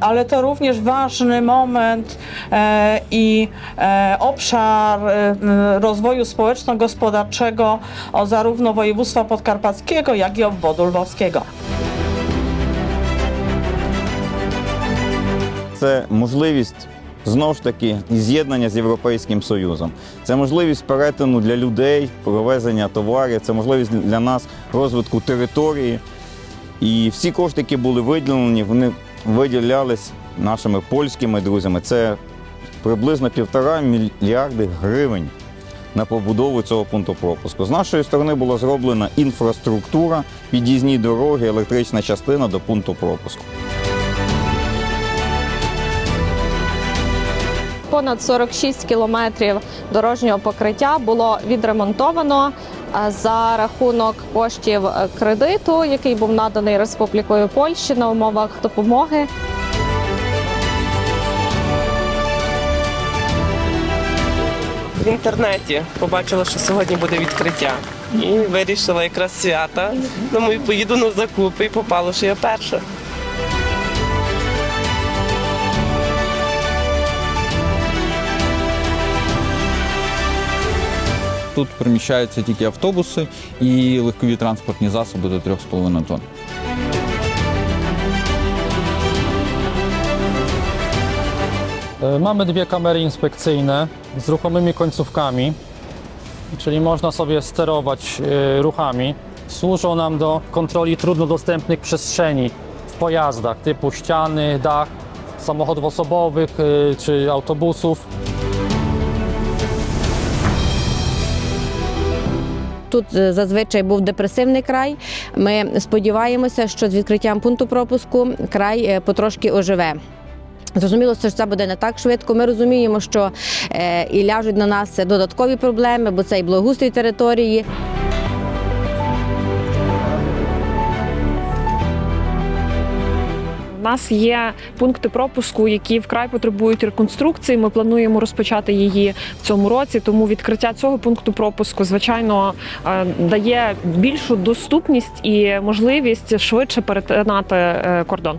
ale to również ważny moment e, i e, obszar e, rozwoju społeczno-gospodarczego zarówno województwa podkarpackiego, jak i obwodu lwowskiego. Це можливість знову ж таки з'єднання з Європейським Союзом. Це можливість перетину для людей, провезення товарів, це можливість для нас розвитку території. І всі кошти, які були виділені, вони виділялись нашими польськими друзями. Це приблизно півтора мільярди гривень на побудову цього пункту пропуску. З нашої сторони була зроблена інфраструктура, під'їзні дороги, електрична частина до пункту пропуску. Понад 46 кілометрів дорожнього покриття було відремонтовано за рахунок коштів е, кредиту, який був наданий Республікою Польщі на умовах допомоги. В інтернеті побачила, що сьогодні буде відкриття. І вирішила якраз свята. Думаю, поїду на закупи і попало, що я перша. Тут приміщаються тільки автобуси і легкові транспортні засоби до 3,5 тонн. E, Mamy dwie kamery inspekcyjne z ruchomymi końcówkami, czyli można sobie sterować e, ruchami. Służą nam do kontroli trudno dostępnych przestrzeni w pojazdach typu ściany, dach samochodów osobowych e, czy autobusów. Тут е, зазвичай був депресивний край. Ми сподіваємося, що з відкриттям пункту пропуску край е, потрошки оживе. Зрозуміло, що це буде не так швидко. Ми розуміємо, що е, і ляжуть на нас додаткові проблеми, бо це і благоустрій території. Нас є пункти пропуску, які вкрай потребують реконструкції. Ми плануємо розпочати її в цьому році. Тому відкриття цього пункту пропуску, звичайно, е, дає більшу доступність і можливість швидше перетинати е, кордон.